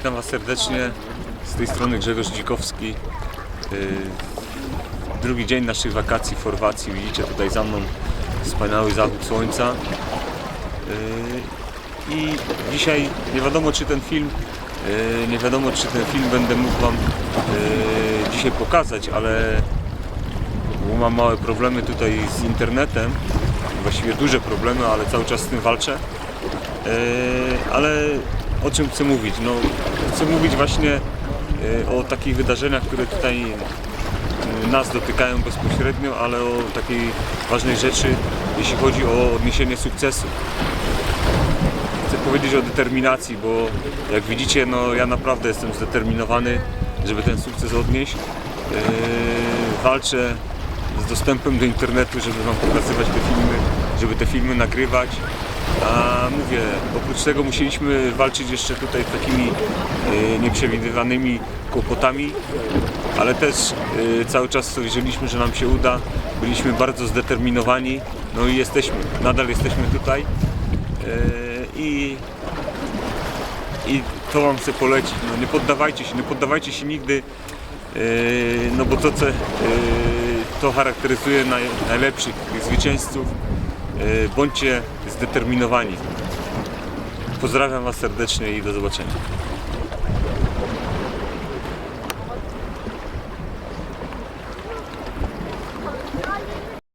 Witam Was serdecznie. Z tej strony Grzegorz Dzikowski. Yy, Drugi dzień naszych wakacji w Chorwacji. Widzicie tutaj za mną wspaniały zachód słońca. Yy, I dzisiaj nie wiadomo czy ten film, yy, nie wiadomo czy ten film będę mógł Wam dzisiaj pokazać, ale mam małe problemy tutaj z internetem. Właściwie duże problemy, ale cały czas z tym walczę. Ale o czym chcę mówić? No, chcę mówić właśnie yy, o takich wydarzeniach, które tutaj yy, nas dotykają bezpośrednio, ale o takiej ważnej rzeczy, jeśli chodzi o odniesienie sukcesu. Chcę powiedzieć o determinacji, bo jak widzicie, no, ja naprawdę jestem zdeterminowany, żeby ten sukces odnieść. Yy, walczę z dostępem do internetu, żeby Wam pokazywać te filmy, żeby te filmy nagrywać. A mówię, oprócz tego musieliśmy walczyć jeszcze tutaj takimi y, nieprzewidywanymi kłopotami, ale też y, cały czas wierzyliśmy, że nam się uda. Byliśmy bardzo zdeterminowani, no i jesteśmy, nadal jesteśmy tutaj. Y, I i to wam chcę polecić. No, nie poddawajcie się, nie poddawajcie się nigdy, no bo to, co, to charakteryzuje naj, najlepszych zwycięzców. Yy, bądźcie zdeterminowani. Pozdrawiam Was serdecznie i do zobaczenia.